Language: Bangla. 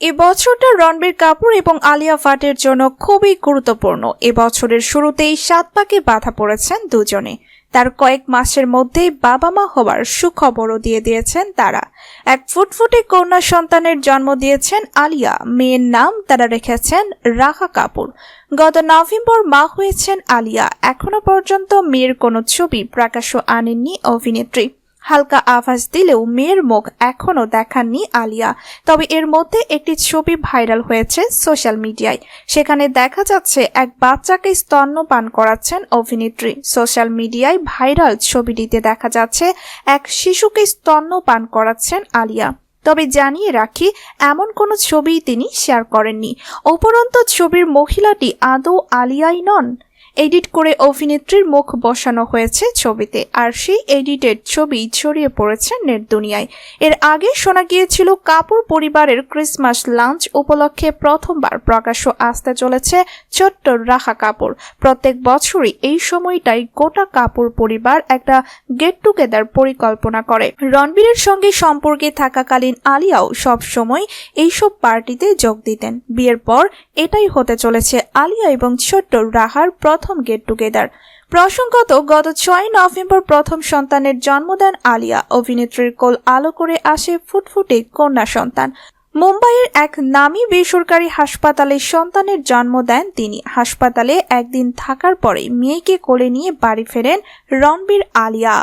এ বছরটা রণবীর কাপুর এবং আলিয়া ভাটের জন্য খুবই গুরুত্বপূর্ণ। এ বছরের শুরুতেই সাত পাকে বাধা পড়েছেন দুজনে। তার কয়েক মাসের মধ্যেই বাবা মা হওয়ার সুখবরও দিয়ে দিয়েছেন তারা। এক ফুটফুটে কন্যা সন্তানের জন্ম দিয়েছেন আলিয়া। মেয়ের নাম তারা রেখেছেন রাহা কাপুর। গত নভেম্বর মা হয়েছেন আলিয়া। এখনও পর্যন্ত মেয়ের কোনো ছবি প্রকাশ্য আনেননি অভিনেত্রী। হালকা আভাস দিলেও মেয়ের মুখ এখনও দেখাননি আলিয়া। তবে এর মধ্যে একটি ছবি ভাইরাল হয়েছে সোশ্যাল মিডিয়ায়। সেখানে দেখা যাচ্ছে এক বাচ্চাকে স্তন্যপান করাচ্ছেন অভিনেত্রী। সোশ্যাল মিডিয়ায় ভাইরাল ছবিটিতে দেখা যাচ্ছে এক শিশুকে স্তন্যপান করাচ্ছেন আলিয়া। তবে জানিয়ে রাখি, এমন কোনো ছবি তিনি শেয়ার করেননি। উপরন্তু ছবির মহিলাটি আদৌ আলিয়াই নন? এডিট করে অভিনেত্রীর মুখ বসানো হয়েছে ছবিতে, আর সেই এডিটেড ছবি ছড়িয়ে পড়েছে নেট দুনিয়ায়। এর আগে শোনা গিয়েছিল কাপুর পরিবারের ক্রিসমাস লাঞ্চ উপলক্ষে প্রথমবার প্রকাশ্য আসতে চলেছে ছোট্ট রাহা কাপুর। প্রত্যেক বছরই এই সময়টাই গোটা কাপুর পরিবার একটা গেট টুগেদার পরিকল্পনা করে। রণবীরের সঙ্গে সম্পর্কে থাকাকালীন আলিয়াও সব সময় এইসব পার্টিতে যোগ দিতেন। বিয়ের পর এটাই হতে চলেছে আলিয়া এবং ছোট্ট রাহার প্রথম গেট টুগেদার প্রসঙ্গত, গত ছয় নভেম্বর প্রথম সন্তানের জন্ম দেন আলিয়া। অভিনেত্রীর কোল আলো করে আসে ফুটফুটে কন্যা সন্তান। মুম্বাইয়ের এক নামী বেসরকারি হাসপাতালে সন্তানের জন্ম দেন তিনি। হাসপাতালে একদিন থাকার পরে মেয়েকে কোলে নিয়ে বাড়ি ফেরেন রণবীর আলিয়া।